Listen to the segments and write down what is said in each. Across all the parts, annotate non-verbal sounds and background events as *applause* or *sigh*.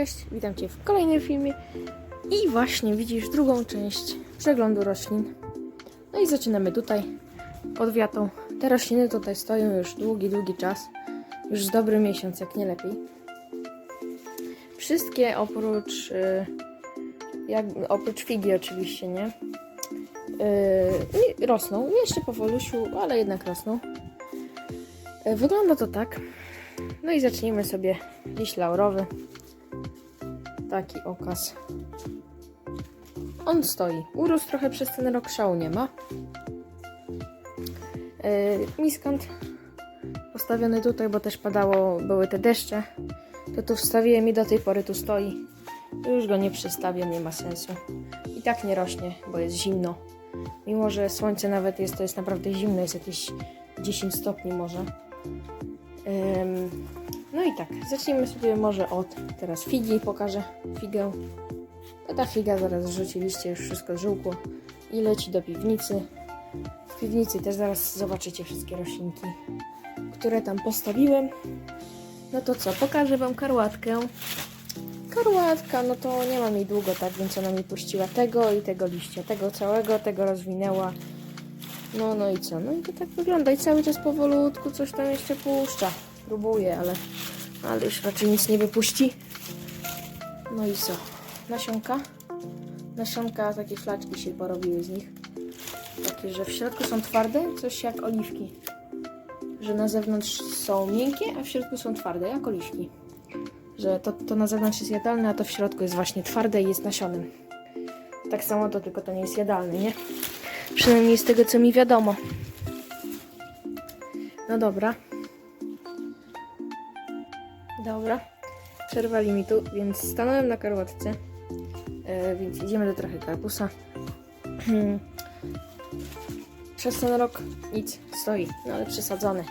Cześć, witam Cię w kolejnym filmie i właśnie widzisz drugą część przeglądu roślin. No i zaczynamy tutaj pod wiatą. Te rośliny tutaj stoją już długi, długi czas. Już z dobry miesiąc, jak nie lepiej. Wszystkie oprócz, y, jak, oprócz figi oczywiście, nie? Yy, rosną, jeszcze powolusiu, ale jednak rosną. Y, Wygląda to tak. No i zacznijmy sobie liść laurowy. Taki okaz. On stoi. Urósł trochę przez ten rok, szału nie ma. Yy, miskant postawiony tutaj, bo też padało, były te deszcze. To tu wstawiłem i do tej pory tu stoi. Już go nie przestawię, nie ma sensu. I tak nie rośnie, bo jest zimno. Mimo, że słońce nawet jest, to jest naprawdę zimno, jest jakieś 10 stopni może. Ym, no i tak, zacznijmy sobie może od teraz figi, pokażę figę. To ta figa zaraz rzuci liście, już wszystko żółkło i leci do piwnicy. W piwnicy też zaraz zobaczycie wszystkie roślinki, które tam postawiłem. No to co, pokażę Wam karłatkę. Karłatka, no to nie mam jej długo, tak więc ona mi puściła tego i tego liścia, tego całego, tego rozwinęła. No, no i co? No i to tak wygląda i cały czas powolutku coś tam jeszcze puszcza. Próbuję, ale, ale już raczej nic nie wypuści. No i co? Nasionka. Nasionka, takie flaczki się porobiły z nich. Takie, że w środku są twarde, coś jak oliwki. Że na zewnątrz są miękkie, a w środku są twarde, jak oliwki. Że to, to na zewnątrz jest jadalne, a to w środku jest właśnie twarde i jest nasionym. Tak samo to, tylko to nie jest jadalne, nie? Przynajmniej z tego, co mi wiadomo. No dobra. Dobra. Przerwali mi tu, więc stanąłem na karłatce. E, więc idziemy do trochę karpusa. *clears throat* Przez ten rok nic stoi, no ale przesadzony.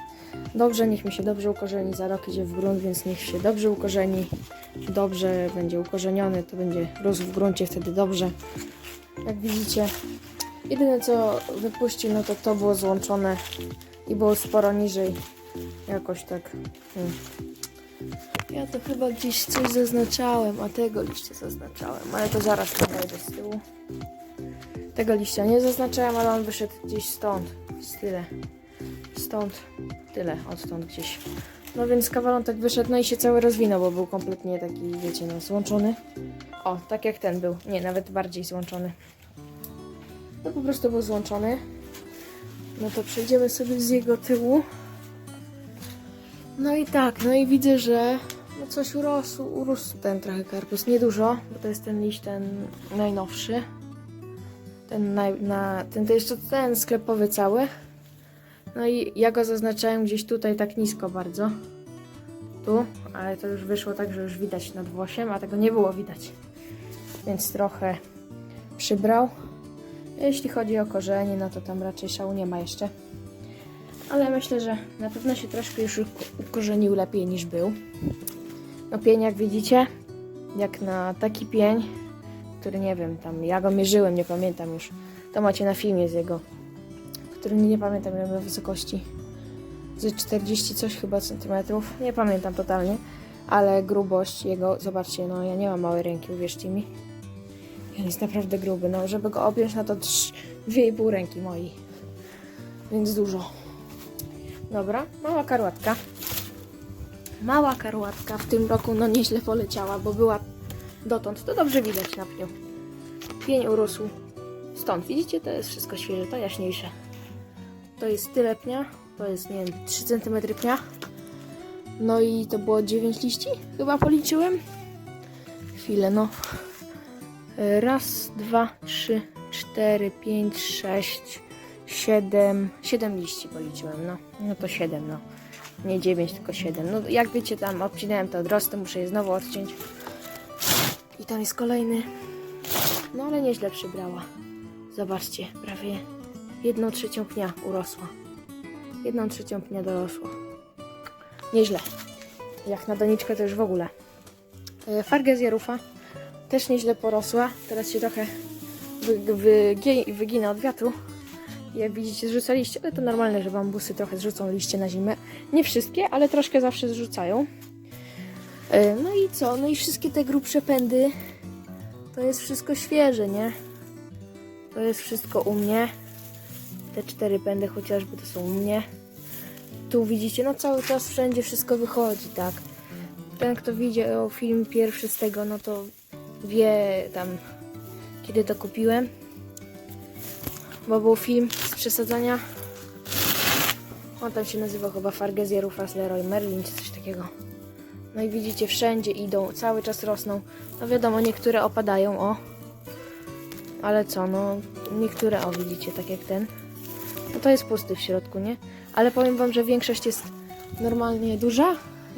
Dobrze, niech mi się dobrze ukorzeni. Za rok idzie w grunt, więc niech się dobrze ukorzeni. Dobrze będzie ukorzeniony, to będzie rósł w gruncie wtedy dobrze. Jak widzicie, jedyne co wypuścił, no to to było złączone i było sporo niżej. Jakoś tak. Hmm. Ja to chyba gdzieś coś zaznaczałem, a tego liścia zaznaczałem, ale to zaraz tam wejdę z tyłu. Tego liścia nie zaznaczałem, ale on wyszedł gdzieś stąd, z tyle. Stąd, tyle, odtąd gdzieś. No więc kawalątek wyszedł, no i się cały rozwinął, bo był kompletnie taki, wiecie, no, złączony. O, tak jak ten był, nie, nawet bardziej złączony. No po prostu był złączony. No to przejdziemy sobie z jego tyłu. No i tak, no i widzę, że no coś urosł, urósł ten trochę karpus, niedużo, bo to jest ten liść ten najnowszy. Ten, naj, na, ten to jeszcze ten sklepowy cały. No i ja go zaznaczałem gdzieś tutaj tak nisko bardzo. Tu, ale to już wyszło tak, że już widać nad włosiem, a tego nie było widać. Więc trochę przybrał. Jeśli chodzi o korzenie, no to tam raczej szału nie ma jeszcze. Ale myślę, że na pewno się troszkę już uko- ukorzenił lepiej niż był. No pień jak widzicie, jak na taki pień, który nie wiem, tam ja go mierzyłem, nie pamiętam już. To macie na filmie z jego, który nie pamiętam ile miał wysokości. Z 40 coś chyba centymetrów, nie pamiętam totalnie, ale grubość jego, zobaczcie, no ja nie mam małej ręki, uwierzcie mi. On jest naprawdę gruby, no żeby go objąć, no to trz- dwie i pół ręki mojej. Więc dużo. Dobra, mała karłatka. Mała karłatka w tym roku no nieźle poleciała, bo była dotąd, to dobrze widać na pniu. Pień urósł stąd, widzicie? To jest wszystko świeże, to jaśniejsze. To jest tyle pnia, to jest, nie wiem, 3 cm pnia. No i to było 9 liści, chyba policzyłem. Chwilę, no. Raz, dwa, trzy, cztery, pięć, sześć, siedem. Siedem liści policzyłem, no. No to siedem, no. Nie dziewięć, tylko siedem. No jak wiecie, tam odcinałem te odrosty, muszę je znowu odciąć. I tam jest kolejny. No ale nieźle przybrała. Zobaczcie, prawie jedną trzecią pnia urosła. Jedną trzecią pnia dorosła. Nieźle. Jak na doniczkę to już w ogóle. E, Fargezja rufa też nieźle porosła. Teraz się trochę wy, wygie- wygina od wiatru. Jak widzicie, zrzuca liście, ale to normalne, że bambusy trochę zrzucą liście na zimę. Nie wszystkie, ale troszkę zawsze zrzucają. E, No i co? No i wszystkie te grubsze pędy to jest wszystko świeże, nie? To jest wszystko u mnie. Te cztery pędy chociażby to są u mnie. Tu widzicie, no cały czas wszędzie wszystko wychodzi, tak. Ten, kto widział film pierwszy z tego, no to wie tam, kiedy to kupiłem. Bo był film z przesadzania. On tam się nazywa chyba Fargesia Rufus Leroy Merlin, czy coś takiego. No i widzicie, wszędzie idą, cały czas rosną. No wiadomo, niektóre opadają, o. Ale co, no, niektóre, o widzicie, tak jak ten. No to jest pusty w środku, nie? Ale powiem wam, że większość jest normalnie duża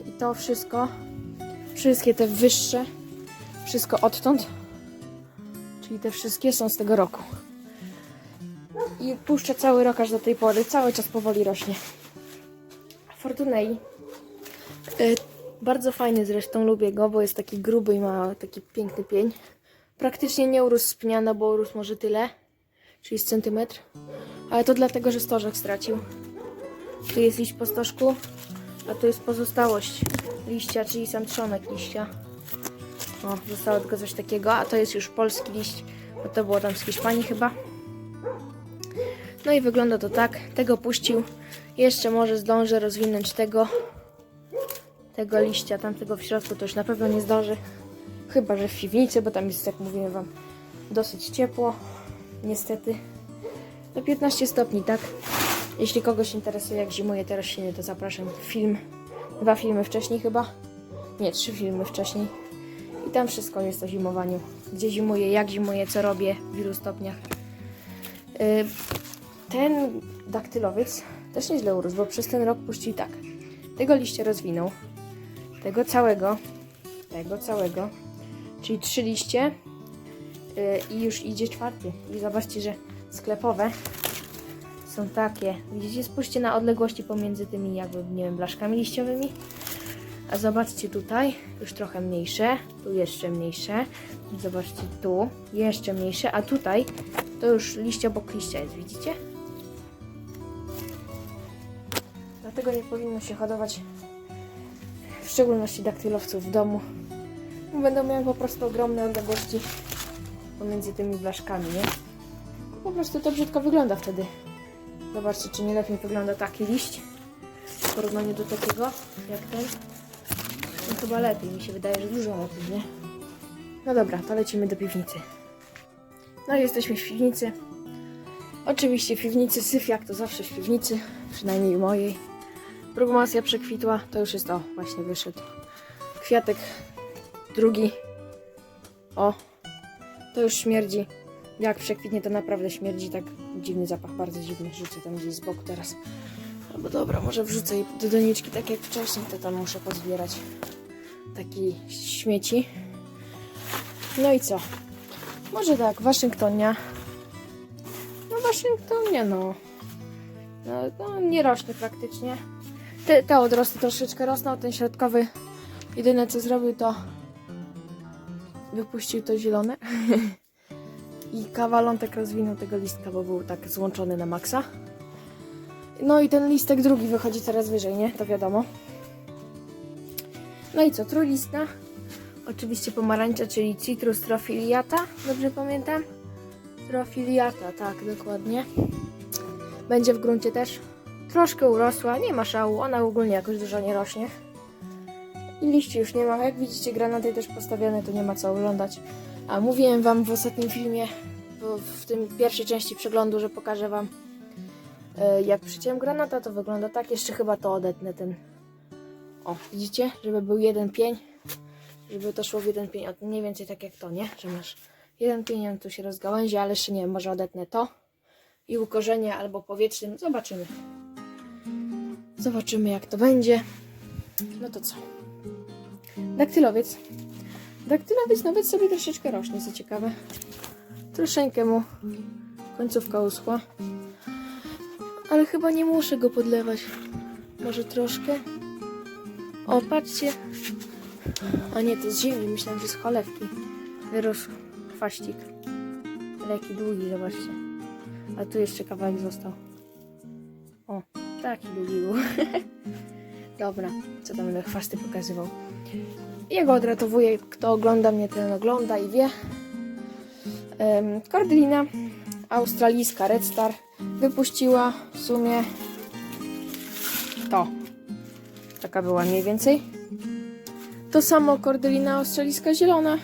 i to wszystko, wszystkie te wyższe, wszystko odtąd, czyli te wszystkie są z tego roku. I puszczę cały rok aż do tej pory, cały czas powoli rośnie. Fortunei. Y, bardzo fajny zresztą, lubię go, bo jest taki gruby i ma taki piękny pień. Praktycznie nie urósł z pnia, no bo urósł może tyle, czyli z centymetr. Ale to dlatego, że stożek stracił. Tu jest liść po stożku, a tu jest pozostałość liścia, czyli sam trzonek liścia. O, zostało tylko coś takiego, a to jest już polski liść, bo to było tam z Hiszpanii chyba. No i wygląda to tak. Tego puścił. Jeszcze może zdążę rozwinąć tego. Tego liścia, tamtego w środku to już na pewno nie zdąży. Chyba, że w piwnicy, bo tam jest, jak mówiłem wam, dosyć ciepło. Niestety. Do 15 stopni, tak? Jeśli kogoś interesuje, jak zimuje te rośliny, to zapraszam. Film. Dwa filmy wcześniej chyba. Nie, trzy filmy wcześniej. I tam wszystko jest o zimowaniu. Gdzie zimuję, jak zimuję, co robię, w ilu stopniach. Yy, ten daktylowiec też nieźle urósł, bo przez ten rok puścił tak. Tego liścia rozwinął. Tego całego. Tego całego. Czyli trzy liście. Yy, I już idzie czwarty. I zobaczcie, że sklepowe są takie. Widzicie? Spójrzcie na odległości pomiędzy tymi jakby, nie wiem, blaszkami liściowymi. A zobaczcie tutaj, już trochę mniejsze, tu jeszcze mniejsze. Zobaczcie tu, jeszcze mniejsze, a tutaj to już liść obok liścia jest, widzicie? Dlatego nie powinno się hodować w szczególności daktylowców w domu. Będą miały po prostu ogromne odległości pomiędzy tymi blaszkami, nie? Po prostu to brzydko wygląda wtedy. Zobaczcie, czy nie lepiej wygląda taki liść w porównaniu do takiego, jak ten. No chyba lepiej, mi się wydaje, że dużo lepiej, nie? No dobra, to lecimy do piwnicy. No i jesteśmy w piwnicy. Oczywiście w piwnicy syf, jak to zawsze w piwnicy, przynajmniej mojej. Brugmasja przekwitła, to już jest o, właśnie wyszedł. Kwiatek drugi. O, to już śmierdzi. Jak przekwitnie, to naprawdę śmierdzi, tak dziwny zapach, bardzo dziwny. Rzucę tam gdzieś z boku teraz. Albo dobra, może wrzucę i do doniczki, tak jak wcześniej, to tam muszę pozbierać taki śmieci. No i co? Może tak, Waszyngtonia. No Waszyngtonia, no. No, no nie rośnie praktycznie. Te, te odrosty troszeczkę rosną, ten środkowy jedyne co zrobił to wypuścił to zielone. *laughs* I kawalątek rozwinął tego listka, bo był tak złączony na maksa. No i ten listek drugi wychodzi coraz wyżej, nie? To wiadomo. No i co? Trójlistna. Oczywiście pomarańcza, czyli Citrus trofiliata. Dobrze pamiętam? Trofiliata, tak, dokładnie. Będzie w gruncie też. Troszkę urosła, nie ma szału, ona ogólnie jakoś dużo nie rośnie. I liści już nie ma. Jak widzicie, granaty też postawione, to nie ma co oglądać. A mówiłem wam w ostatnim filmie, w tym pierwszej części przeglądu, że pokażę wam e, jak przyciąłem granata, to wygląda tak. Jeszcze chyba to odetnę ten. O, widzicie? Żeby był jeden pień. Żeby to szło w jeden pień. Mniej więcej tak jak to, nie? Że masz jeden pień, on tu się rozgałęzi, ale jeszcze nie wiem, może odetnę to. I ukorzenie albo powietrznym. Zobaczymy. Zobaczymy jak to będzie. No to co? Daktylowiec. Daktylowiec nawet sobie troszeczkę rośnie, co ciekawe. Troszeczkę mu końcówka uschła. Ale chyba nie muszę go podlewać. Może troszkę. O, patrzcie. A nie, to jest ziemi. Myślałam, że z cholewki. Wyrósł kwaścik. Ale jaki długi, zobaczcie. A tu jeszcze kawałek został. O, taki był. *laughs* Dobra, co tam będę chwasty pokazywał. jego odratowuję. Kto ogląda mnie, ten ogląda i wie. Em, Cordelina, australijska Red Star, wypuściła w sumie to. Taka była mniej więcej. To samo Cordelina australijska zielona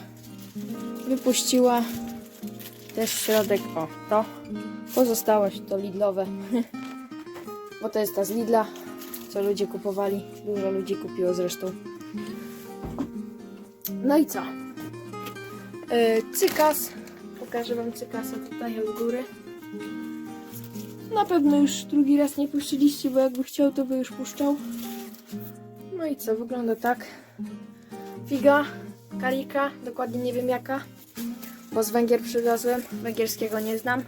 wypuściła też środek, o to. Pozostałość to Lidlowe, *laughs* bo to jest ta z Lidla, co ludzie kupowali. Dużo ludzi kupiło zresztą. No i co? Yy, cykas. Pokażę wam cykasa tutaj od góry. Na pewno już drugi raz nie puszczyliście, bo jakby chciał, to by już puszczał. No i co? Wygląda tak. Figa, karika, dokładnie nie wiem jaka, bo z Węgier przywiozłem. Węgierskiego nie znam,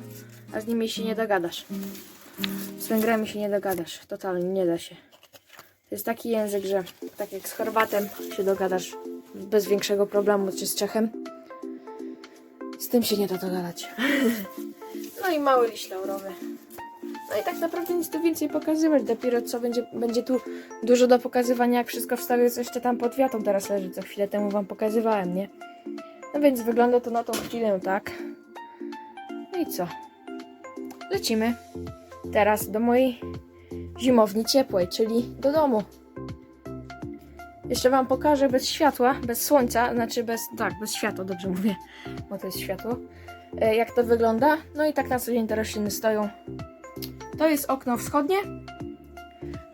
a z nimi się nie dogadasz. Z Węgrami się nie dogadasz, totalnie nie da się. To jest taki język, że tak jak z Chorwatem się dogadasz bez większego problemu, czy z Czechem. Z tym się nie da dogadać. *laughs* No i mały liść laurowy. No i tak naprawdę nic tu więcej pokazywać. Dopiero co będzie, będzie tu dużo do pokazywania, jak wszystko wstawię, coś to tam pod wiatą teraz leży, co chwilę temu wam pokazywałem, nie? No więc wygląda to na tą chwilę tak. No i co? Lecimy teraz do mojej zimowni ciepłej, czyli do domu. Jeszcze wam pokażę bez światła, bez słońca, znaczy bez, tak, bez światła, dobrze mówię, bo to jest światło. E, Jak to wygląda? No i tak na co dzień te rośliny stoją. To jest okno wschodnie.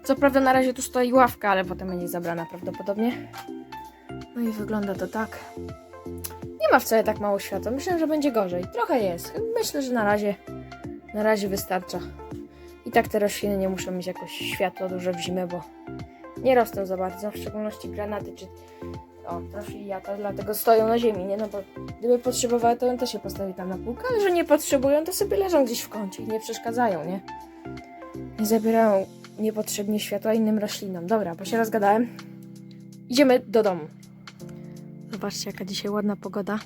Co prawda na razie tu stoi ławka, ale potem będzie zabrana prawdopodobnie. No i wygląda to tak. Nie ma wcale tak mało światła. Myślę, że będzie gorzej. Trochę jest. Myślę, że na razie na razie wystarcza. Tak te rośliny nie muszą mieć jakoś światła dużo w zimę, bo nie rosną za bardzo, w szczególności granaty czy o, trofiliata, dlatego stoją na ziemi, nie? No bo gdyby potrzebowały, to on też się postawi tam na półkę, ale że nie potrzebują, to sobie leżą gdzieś w kącie i nie przeszkadzają, nie? Nie zabierają niepotrzebnie światła innym roślinom. Dobra, bo się rozgadałem. Idziemy do domu. Zobaczcie, jaka dzisiaj ładna pogoda.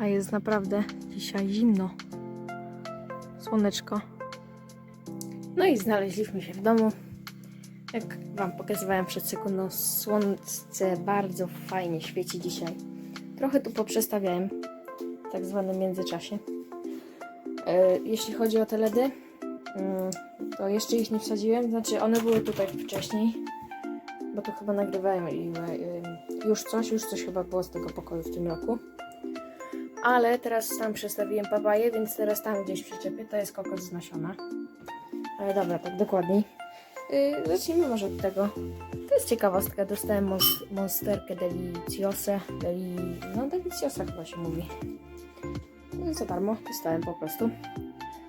A jest naprawdę dzisiaj zimno. Słoneczko. No i znaleźliśmy się w domu. Jak Wam pokazywałem przed sekundą, słońce bardzo fajnie świeci dzisiaj. Trochę tu poprzestawiałem w tak zwanym międzyczasie. E, jeśli chodzi o te LEDy, mm, to jeszcze ich nie wsadziłem. Znaczy, one były tutaj wcześniej, bo tu chyba nagrywałem i e, już coś, już coś chyba było z tego pokoju w tym roku. Ale teraz tam przestawiłem papaję, więc teraz tam gdzieś przyczepię. To jest kokos z nasiona. Ale dobra, tak dokładniej. Yy, zacznijmy może od tego. To jest ciekawostka. Dostałem mons monsterkę Deliciosę. Deli... No, Deliciosa chyba się mówi. No, za darmo. Dostałem po prostu.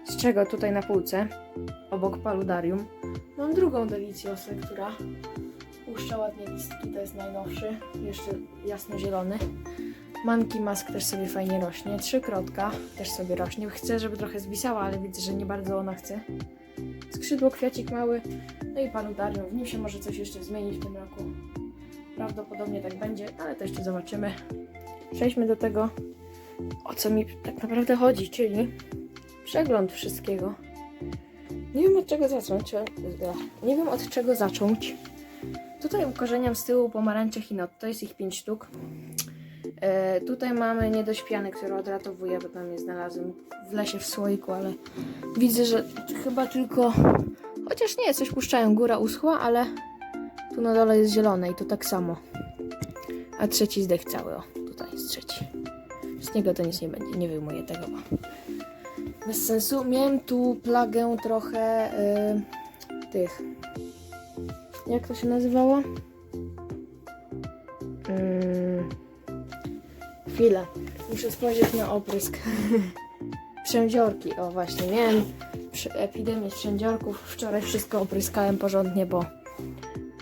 Z czego tutaj na półce, obok paludarium, mam drugą Deliciosę, która puszcza ładnie listki. To jest najnowszy. Jeszcze jasno-zielony. Manki Mask też sobie fajnie rośnie. Trzykrotka też sobie rośnie. Chcę, żeby trochę zwisała, ale widzę, że nie bardzo ona chce. Skrzydło, kwiacik mały. No i paludarium. W nim się może coś jeszcze zmieni w tym roku. Prawdopodobnie tak będzie, ale to jeszcze zobaczymy. Przejdźmy do tego, o co mi tak naprawdę chodzi, czyli przegląd wszystkiego. Nie wiem od czego zacząć. e, Nie wiem od czego zacząć. Tutaj ukorzeniam z tyłu pomarańcze Hinot. To jest ich 5 sztuk. E, tutaj mamy niedośpiany, który odratowuje, bo tam je znalazłem w lesie w słoiku, ale widzę, że chyba tylko. Chociaż nie, coś puszczają. Góra uschła, ale tu na dole jest zielone i tu tak samo. A trzeci zdech cały. O, tutaj jest trzeci. Z niego to nic nie będzie, nie wyjmuję tego. Bo bez sensu. Miałem tu plagę trochę y, tych. Jak to się nazywało? Mm, chwilę. Muszę spojrzeć na oprysk. *laughs* Przędziorki. O właśnie, miałem epidemię przędziorków. Wczoraj wszystko opryskałem porządnie, bo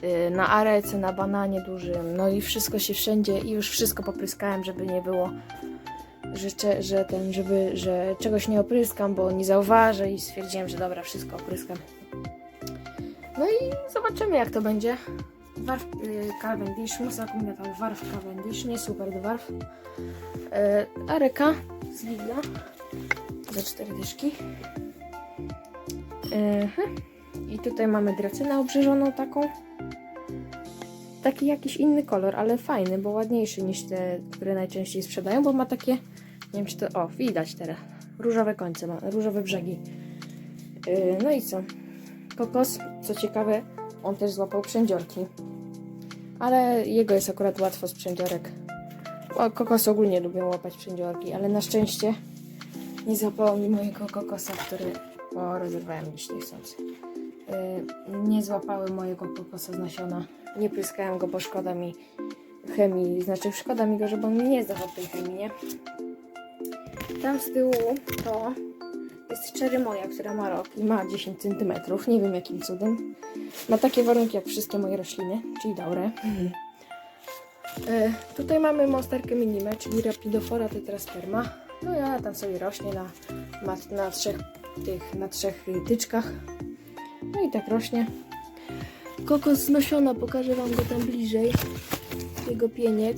y, na arece, na bananie dużym, no i wszystko się wszędzie i już wszystko popryskałem, żeby nie było, że, że ten, żeby, że czegoś nie opryskam, bo nie zauważę i stwierdziłem, że dobra, wszystko opryskam. No i zobaczymy jak to będzie. Warf y, Cavendish, musa kombinatowy Warf Cavendish, nie super Warf. Y, Areka z Lidla za cztery dyszki. Mhm. I tutaj mamy dracynę obrzeżoną taką. taki jakiś inny kolor, ale fajny, bo ładniejszy niż te, które najczęściej sprzedają, bo ma takie, nie wiem czy to, o, widać teraz, różowe końce ma, różowe brzegi. Yy, no i co? Kokos, co ciekawe, on też złapał przędziorki. Ale jego jest akurat łatwo z przędziorek. Kokosy ogólnie lubią łapać przędziorki, ale na szczęście nie złapało mi mojego kokosa, który bo rozerwałem liść niechcący. Yy, nie złapały mojego kokosa z nasiona. Nie pryskałem go, bo szkoda mi chemii. Znaczy szkoda mi go, żeby on nie zdawał tej chemii, nie? Tam z tyłu to jest cherry moja, która ma rok i ma 10 cm. Nie wiem jakim cudem. Ma takie warunki jak wszystkie moje rośliny, czyli dobre. E, tutaj mamy monsterkę minimę, czyli Rapidofora tetrasperma. No i ona tam sobie rośnie na, na, na trzech tych, na trzech tyczkach. No i tak rośnie. Kokos z pokażę wam go tam bliżej. Jego pieniek.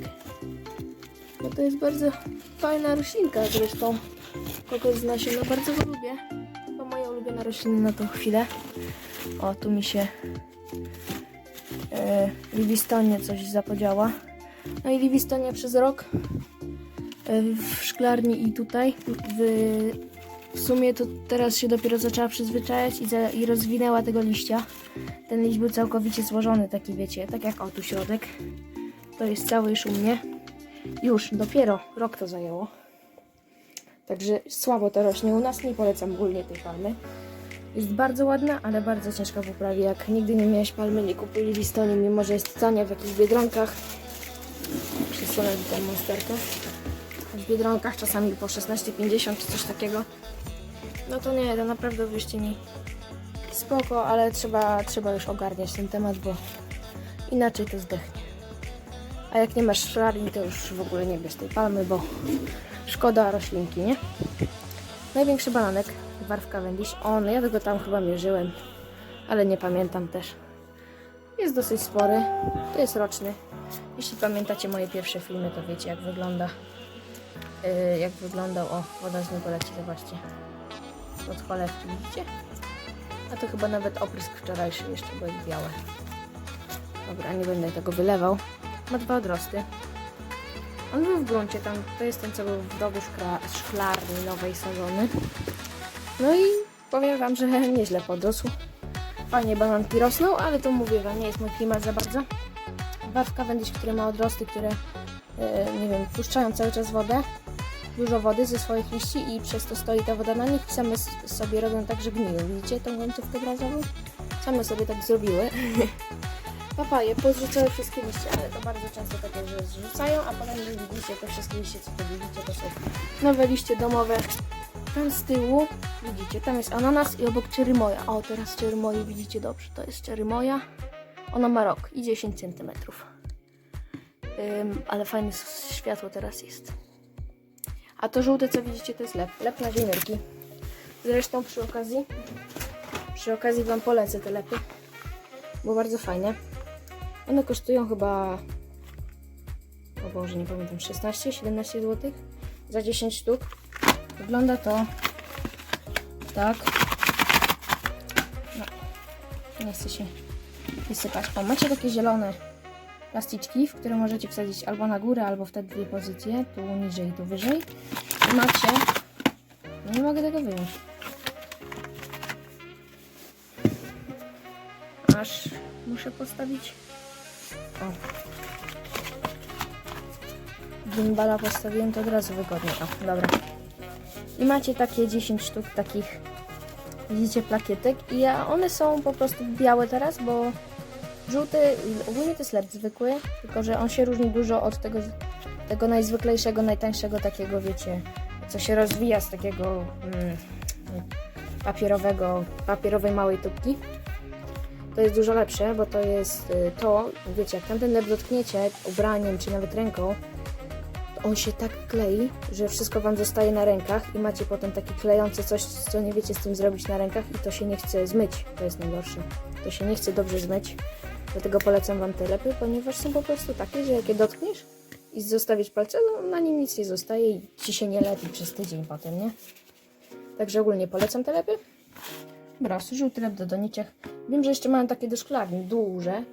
No to jest bardzo fajna roślinka zresztą. Kokos z nasiona, bardzo go lubię. To moja ulubiona roślina na tą chwilę. O, tu mi się e, Livistonie coś zapodziała. No i Livistonia przez rok e, w szklarni i tutaj w, w sumie to teraz się dopiero zaczęła przyzwyczajać i, za, i rozwinęła tego liścia. Ten liść był całkowicie złożony, taki wiecie, tak jak o tu środek. To jest cały już u mnie. Już, dopiero rok to zajęło. Także słabo to rośnie u nas, nie polecam ogólnie tej palmy. Jest bardzo ładna, ale bardzo ciężka w uprawie. Jak nigdy nie miałeś palmy, nie kupuj listonie, mimo że jest tania w jakichś biedronkach. Przesunę tutaj monsterkę. W biedronkach czasami po 16,50 czy coś takiego. No to nie, to naprawdę wierzcie mi spoko, ale trzeba, trzeba już ogarniać ten temat, bo inaczej to zdechnie. A jak nie masz szklarni, to już w ogóle nie bierz tej palmy, bo szkoda roślinki, nie? Największy bananek, warwka wędziś. On, ja tego tam chyba mierzyłem, ale nie pamiętam też. Jest dosyć spory, to jest roczny. Jeśli pamiętacie moje pierwsze filmy, to wiecie jak wygląda. Yy, jak wyglądał, o, woda z niego leci, zobaczcie. Od cholewki, widzicie? A to chyba nawet oprysk wczorajszy jeszcze, jest białe. Dobra, nie będę tego wylewał. Ma dwa odrosty. On był w gruncie, tam to jest ten, co był w rogu szkla, szklarni nowej sadzony. No i powiem wam, że *laughs* nieźle podrósł. Fajnie bananki rosną, ale to mówię wam, nie jest mój klimat za bardzo. Warwka wędzisz, które ma odrosty, które, e, nie wiem, puszczają cały czas wodę. Dużo wody ze swoich liści i przez to stoi ta woda na nich i same sobie robią tak, że gniją. Widzicie tą końcówkę brązową? Same sobie tak zrobiły. *laughs* Papaje pozrzucały wszystkie liście, ale to bardzo często takie, że zrzucają, a potem widzicie te wszystkie liście, co tu widzicie, to są nowe liście domowe. Tam z tyłu, widzicie, tam jest ananas i obok czerymoja. O, teraz czerymoje widzicie dobrze, to jest czerymoja. Ona ma rok i 10 cm. Ale fajne światło teraz jest. A to żółte, co widzicie, to jest lep. Lep na ziemniaki. Zresztą przy okazji, przy okazji Wam polecę te lepy, bo bardzo fajne. One kosztują chyba, o Boże, nie pamiętam, 16-17 zł za 10 sztuk. Wygląda to tak. No, nie chce się wysypać. O, macie takie zielone plasticzki, w które możecie wsadzić albo na górę, albo w te dwie pozycje, tu niżej, tu wyżej. I macie... No nie mogę tego wyjąć. Aż muszę postawić... O. Gimbala postawiłem, to od razu wygodnie. O, dobra. I macie takie 10 sztuk takich, widzicie, plakietek. I ja, one są po prostu białe teraz, bo żółty, ogólnie to jest lep zwykły, tylko że on się różni dużo od tego, tego najzwyklejszego, najtańszego takiego, wiecie, co się rozwija z takiego mm, papierowego, papierowej małej tubki. To jest dużo lepsze, bo to jest y, to, wiecie, jak tamten lep dotkniecie ubraniem czy nawet ręką, on się tak klei, że wszystko Wam zostaje na rękach i macie potem takie klejące coś, co nie wiecie z tym zrobić na rękach i to się nie chce zmyć. To jest najgorsze. To się nie chce dobrze zmyć. Dlatego polecam Wam te lepy, ponieważ są po prostu takie, że jak je dotkniesz i zostawisz palce, no na nim nic nie zostaje i Ci się nie lepi przez tydzień potem, nie? Także ogólnie polecam te lepy. Bros, żółty lep do doniczek. Wiem, że jeszcze mają takie do szklarni, duże.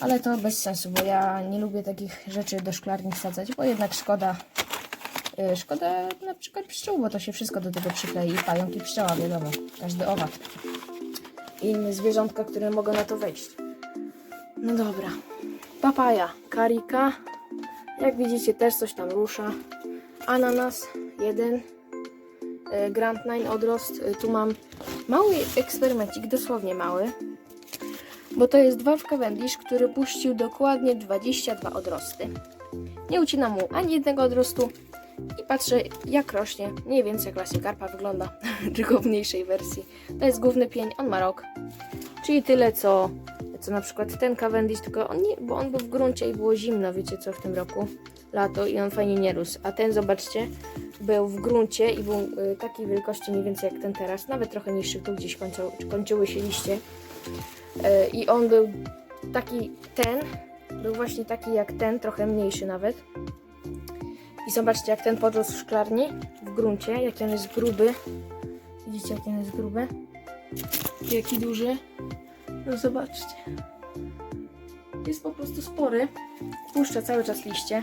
Ale to bez sensu, bo ja nie lubię takich rzeczy do szklarni wsadzać, bo jednak szkoda. y, Szkoda na przykład pszczół, bo to się wszystko do tego przyklei. Pająk i pszczoła, wiadomo. Każdy owad. I inne zwierzątka, które mogą na to wejść. No dobra. Papaja, karika. Jak widzicie, też coś tam rusza. Ananas, jeden. E, Grand Nine odrost. E, Tu mam mały eksperymencik, dosłownie mały. Bo to jest dwarf Cavendish, który puścił dokładnie 22 odrosty. Nie ucinam mu ani jednego odrostu i patrzę jak rośnie. Mniej więcej jak właśnie karpa wygląda, *laughs* tylko w mniejszej wersji. To jest główny pień, on ma rok. Czyli tyle co, co na przykład ten Cavendish, tylko on nie, bo on był w gruncie i było zimno, wiecie co w tym roku, lato i on fajnie nie rósł. A ten zobaczcie, był w gruncie i był y, takiej wielkości mniej więcej jak ten teraz, nawet trochę niższy, tu gdzieś kończą, kończyły się liście. Y, I on był taki, ten, był właśnie taki jak ten, trochę mniejszy nawet. I zobaczcie jak ten podrósł w szklarni, w gruncie, jaki on jest gruby. Widzicie jaki on jest gruby? Jaki duży. No zobaczcie. Jest po prostu spory. Puszcza cały czas liście.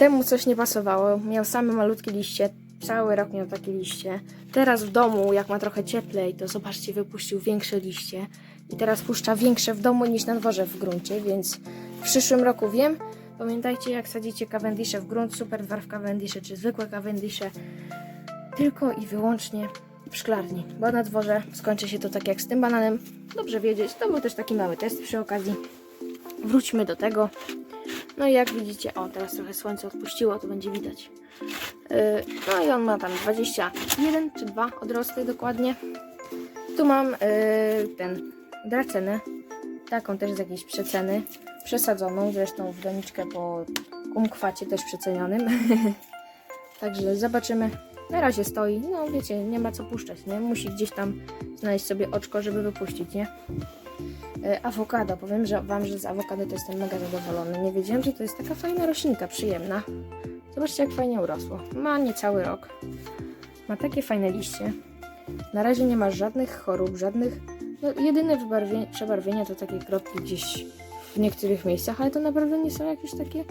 Temu coś nie pasowało. Miał same malutkie liście. Cały rok miał takie liście. Teraz w domu, jak ma trochę cieplej, to zobaczcie, wypuścił większe liście. I teraz puszcza większe w domu niż na dworze w gruncie, więc w przyszłym roku wiem. Pamiętajcie, jak sadzicie Cavendishe w grunt, super dwarf Cavendishe czy zwykłe Cavendishe, tylko i wyłącznie w szklarni, bo na dworze skończy się to tak jak z tym bananem. Dobrze wiedzieć, to był też taki mały test przy okazji. Wróćmy do tego. No i jak widzicie, o teraz trochę słońce odpuściło, to będzie widać. Yy, no i on ma tam 21 czy 2 odrosty dokładnie. Tu mam yy, ten dracenę, taką też z jakiejś przeceny, przesadzoną, zresztą w doniczkę po kumkwacie też przecenionym. *laughs* Także zobaczymy. Na razie stoi, no wiecie, nie ma co puszczać, nie? Musi gdzieś tam znaleźć sobie oczko, żeby wypuścić, nie? E, awokado. Powiem że Wam, że z awokado to jestem mega zadowolony. Nie wiedziałem, że to jest taka fajna roślinka, przyjemna. Zobaczcie, jak fajnie urosło. Ma niecały rok. Ma takie fajne liście. Na razie nie ma żadnych chorób, żadnych... No, jedyne przebarwienia to takie kropki gdzieś w niektórych miejscach, ale to naprawdę nie są jakieś takie...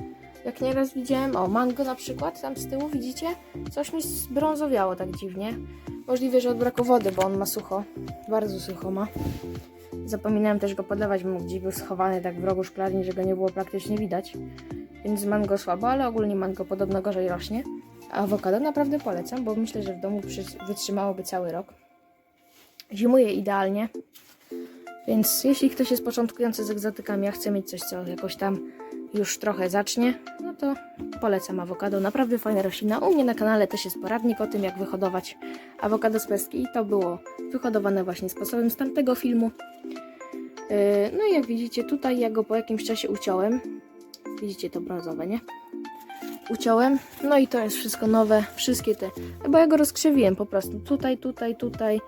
Jak nieraz widziałem, o mango na przykład, tam z tyłu widzicie? Coś mi zbrązowiało tak dziwnie. Możliwe, że od braku wody, bo on ma sucho. Bardzo sucho ma. Zapominałem też go podlewać, bo gdzieś był schowany tak w rogu szklarni, że go nie było praktycznie widać. Więc mango słabo, ale ogólnie mango podobno gorzej rośnie. A awokado naprawdę polecam, bo myślę, że w domu wytrzymałoby cały rok. Zimuje idealnie. Więc jeśli ktoś jest początkujący z egzotykami, a chce mieć coś, co jakoś tam już trochę zacznie, no to polecam awokado. Naprawdę fajna roślina. U mnie na kanale też jest poradnik o tym, jak wyhodować awokado z peski. I to było wyhodowane właśnie sposobem z tamtego filmu. Yy, No i jak widzicie, tutaj ja go po jakimś czasie uciąłem. Widzicie to brązowe, nie? Uciąłem. No i to jest wszystko nowe. Wszystkie te. Bo ja go rozkrzewiłem po prostu. Tutaj, tutaj, tutaj.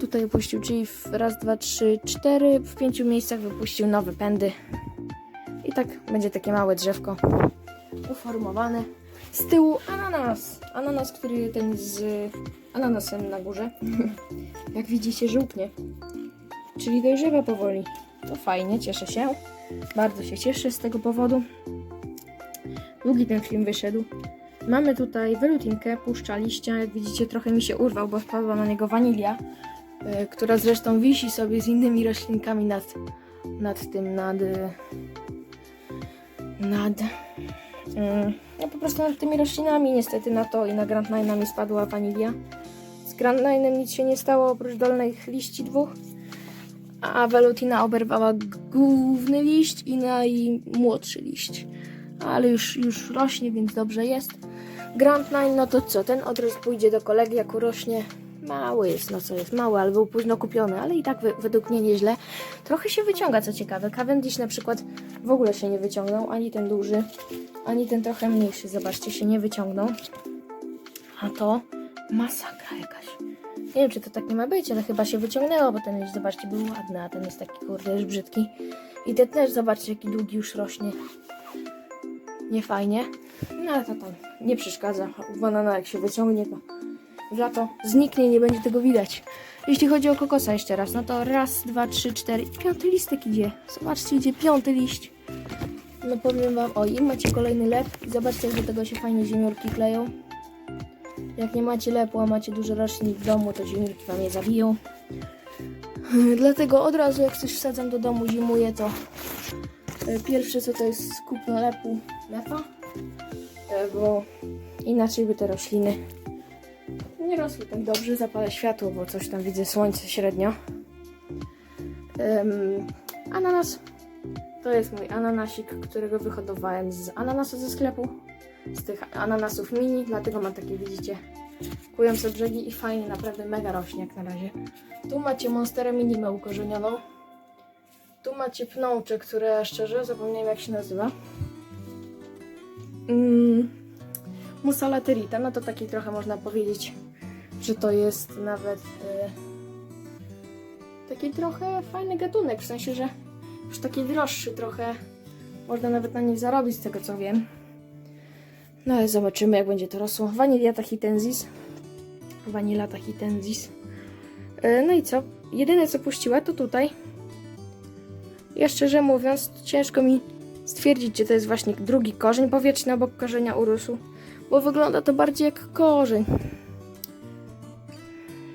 Tutaj wypuścił, czyli w raz, dwa, trzy, cztery. W pięciu miejscach wypuścił nowe pędy. Tak będzie takie małe drzewko uformowane. Z tyłu ananas. Ananas, który ten z ananasem na górze. *laughs* Jak widzicie, żółknie. Czyli dojrzewa powoli. To fajnie, cieszę się. Bardzo się cieszę z tego powodu. Długi ten film wyszedł. Mamy tutaj welutinkę, puszcza liścia. Jak widzicie, trochę mi się urwał, bo wpadła na niego wanilia, y, która zresztą wisi sobie z innymi roślinkami nad, nad tym, nad... nad... y, no po prostu nad tymi roślinami. Niestety na to i na Grand Nine'a mi spadła wanilia. Z Grand Nine'em nic się nie stało oprócz dolnych liści dwóch a Velutina oberwała główny liść i najmłodszy liść. Ale już, już rośnie, więc dobrze jest. Grand Nine, no to co? Ten odrost pójdzie do kolegi, jak urośnie. Mały jest, no co jest mały, ale był późno kupiony, ale i tak według mnie nieźle. Trochę się wyciąga, co ciekawe. Cavendish na przykład w ogóle się nie wyciągnął, ani ten duży, ani ten trochę mniejszy, zobaczcie, się nie wyciągnął. A to masakra jakaś. Nie wiem, czy to tak nie ma być, ale chyba się wyciągnęło, bo ten liść, zobaczcie, był ładny, a ten jest taki, kurde, już brzydki. I ten też, zobaczcie, jaki długi już rośnie. Nie fajnie. No ale to tam nie przeszkadza. Banana jak się wyciągnie, to w lato zniknie, nie będzie tego widać. Jeśli chodzi o kokosa jeszcze raz, no to raz, dwa, trzy, cztery i piąty listek idzie. Zobaczcie, idzie piąty liść. No powiem wam, o i macie kolejny lep i zobaczcie, jak do tego się fajnie ziemniórki kleją. Jak nie macie lepu, a macie duży rocznik w domu, to ziemniórki wam je zabiją. *laughs* Dlatego od razu jak coś wsadzam do domu, zimuję, to e, pierwsze co to jest kupno lepu, lepa, E, bo inaczej by te rośliny nie rosły tak dobrze. Zapalę światło, bo coś tam widzę słońce średnio. Em, ananas to jest mój ananasik, którego wyhodowałem z ananasu ze sklepu. Z tych ananasów mini, dlatego mam takie, widzicie, kujące brzegi i fajnie, naprawdę mega rośnie jak na razie. Tu macie monsterę minimę ukorzenioną. Tu macie pnącze, które szczerze zapomniałem jak się nazywa. Mm, musa laterita, no to taki trochę można powiedzieć, że to jest nawet e, taki trochę fajny gatunek, w sensie, że już taki droższy trochę. Można nawet na nim zarobić, z tego co wiem. No ale zobaczymy, jak będzie to rosło. Vanilla tahitensis. Vanilla tahitensis. E, No i co? Jedyne co puściła to tutaj. Ja szczerze mówiąc, ciężko mi stwierdzić, czy to jest właśnie drugi korzeń powietrzny obok korzenia urósł. Bo wygląda to bardziej jak korzeń.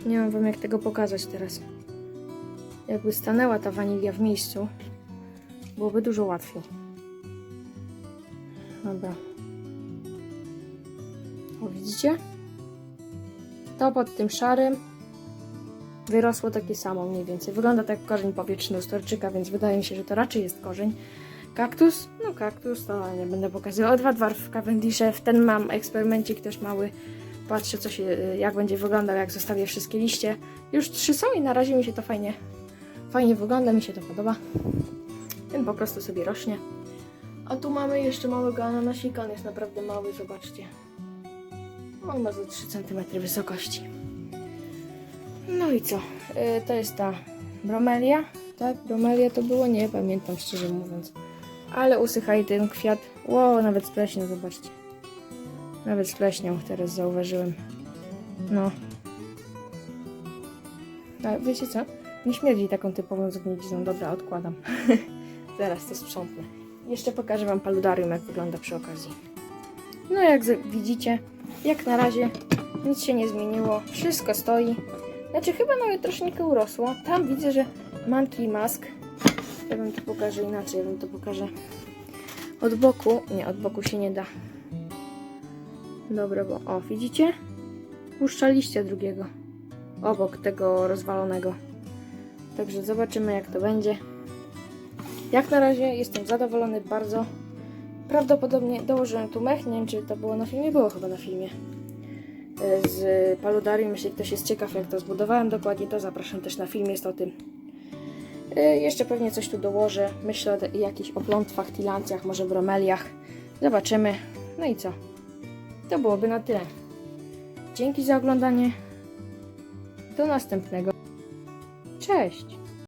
Nie mam wam jak tego pokazać teraz. Jakby stanęła ta wanilia w miejscu, byłoby dużo łatwiej. Dobra. O, widzicie? To pod tym szarym wyrosło takie samo mniej więcej. Wygląda tak jak korzeń powietrzny u storczyka, więc wydaje mi się, że to raczej jest korzeń. Kaktus? No kaktus to nie będę pokazywał. Dwa dwarf Cavendishe. W ten mam eksperymencik też mały. Patrzę co się, jak będzie wyglądał, jak zostawię wszystkie liście. Już trzy są i na razie mi się to fajnie, fajnie wygląda, mi się to podoba. Ten po prostu sobie rośnie. A tu mamy jeszcze małego ananasika, on jest naprawdę mały, zobaczcie. On ma ze 3 cm wysokości. No i co? Y, to jest ta bromelia. Tak, bromelia to było? Nie pamiętam szczerze mówiąc. Ale usychaj ten kwiat. Ło, nawet spleśniał, zobaczcie. Nawet spleśniał, teraz zauważyłem. No. A wiecie co? Nie śmierdzi taką typową zgnilizną. Dobra, odkładam. *laughs* Zaraz to sprzątnę. Jeszcze pokażę Wam paludarium, jak wygląda przy okazji. No jak widzicie, jak na razie nic się nie zmieniło. Wszystko stoi. Znaczy chyba nawet troszeczkę urosło. Tam widzę, że Monkey Mask. Ja Wam to pokażę inaczej, ja Wam to pokażę od boku. Nie, od boku się nie da. Dobra, bo o, widzicie? Puszcza liścia drugiego. Obok tego rozwalonego. Także zobaczymy jak to będzie. Jak na razie jestem zadowolony bardzo. Prawdopodobnie dołożyłem tu mech, nie wiem czy to było na filmie, było chyba na filmie. E, Z paludarium, jeśli ktoś jest ciekaw jak to zbudowałem dokładnie, to zapraszam też na film, jest o tym. E, Jeszcze pewnie coś tu dołożę. Myślę o jakichś oplątwach, tilancjach, może bromeliach. Zobaczymy. No i co? To byłoby na tyle. Dzięki za oglądanie. Do następnego. Cześć!